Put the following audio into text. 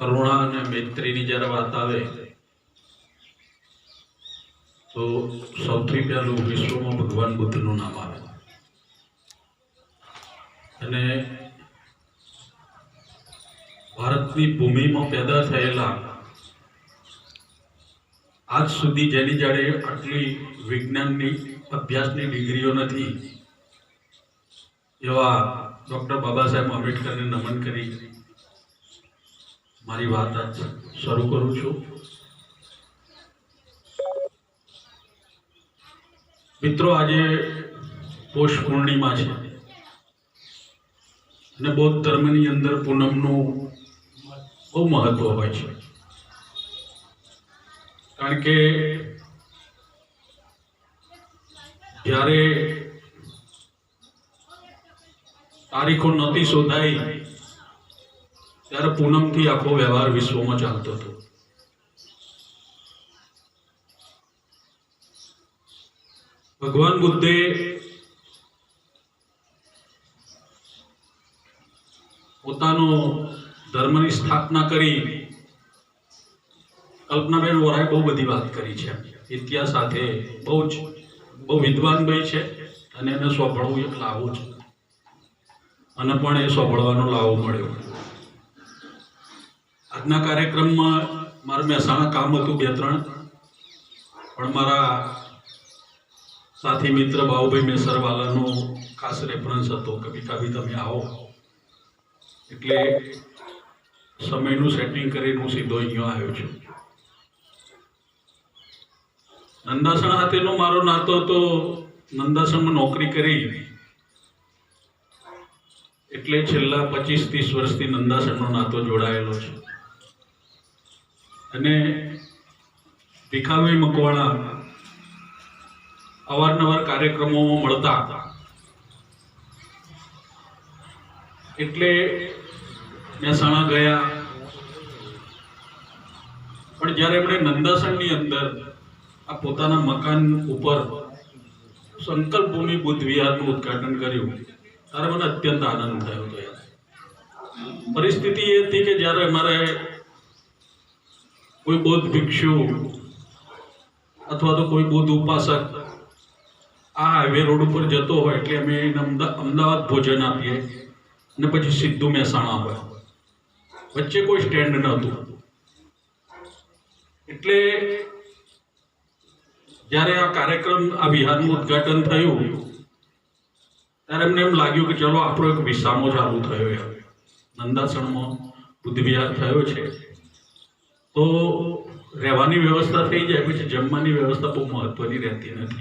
કરુણા અને મૈત્રીની જ્યારે વાત આવે, તો સૌથી પહેલું વિશ્વમાં ભગવાન બુદ્ધનું નામ આવે. અને ભારતની ભૂમિમાં પેદા થયેલા આજ સુધી જેની જાડે આટલી વિજ્ઞાનની, અભ્યાસની ડિગ્રીઓ નથી, એવા ડૉક્ટર બાબા સાહેબ આંબેડકરને નમન કરી મારી વાત આજ શરૂ કરું છું. મિત્રો, આજે પોષ પૂર્ણિમા છે. અને બૌદ્ધ ધર્મની અંદર પૂનમનું બહુ મહત્વ હોય છે. કારણ કે જ્યારે તારીખો નહોતી શોધાઈ ત્યારે પૂનમથી આખો વ્યવહાર વિશ્વમાં ચાલતો હતો. ભગવાન બુદ્ધે પોતાનો ધર્મની સ્થાપના કરી કલ્પનાબેન વોરાએ બહુ બધી વાત કરી છે. ઇતિહાસ સાથે બહુ જ, બહુ વિદ્વાન ભાઈ છે અને એને સોંભળવું એક લાવો છે. અને પણ એ સોંભળવાનો લાવો મળ્યો. આજના કાર્યક્રમમાં મારું મહેસાણા કામ હતું બે ત્રણ. પણ મારા સાથી મિત્ર બાબુભાઈ મેસરવાલાનો ખાસ રેફરન્સ હતો કે ભીખાભી તમે આવો. એટલે સમયનું સેટિંગ કરીને હું સીધો અહીંયા આવ્યો છું. નંદાસણ સાથેનો મારો નાતો તો નંદાસણમાં નોકરી કરી. એટલે છેલ્લા પચીસ ત્રીસ વર્ષથી નંદાસણનો નાતો જોડાયેલો છે. અને ભીખાભાઈ મકવાણા અવારનવાર કાર્યક્રમોમાં મળતા હતા. એટલે મહેસાણા ગયા. પણ જ્યારે એમણે નંદાસણની અંદર આ પોતાના મકાન ઉપર સંકલ્પ ભૂમિ બુદ્ધ વિહારનું ઉદ્ઘાટન કર્યું, ત્યારે મને અત્યંત આનંદ થયો હતો પરિસ્થિતિ એ હતી કે જ્યારે અમારે કોઈ બૌદ્ધ ભિક્ષુ અથવા તો કોઈ બૌદ્ધ ઉપાસક આ હાઈવે રોડ ઉપર જતો હોય એટલે અમે એને અમદાવાદ ભોજન આપીએ અને પછી સીધું મહેસાણા હોય વચ્ચે કોઈ સ્ટેન્ડ નહોતું. એટલે જ્યારે આ કાર્યક્રમ, આ વિહારનું ઉદ્ઘાટન થયું, ત્યારે એમને એમ લાગ્યું કે ચલો આપણો એક વિસામો ચાલુ થયો નંદાસણમાં બુદ્ધ વિહાર થયો છે. તો રહેવાની વ્યવસ્થા થઈ જાય પછી જમવાની વ્યવસ્થા બહુ મહત્ત્વની રહેતી નથી.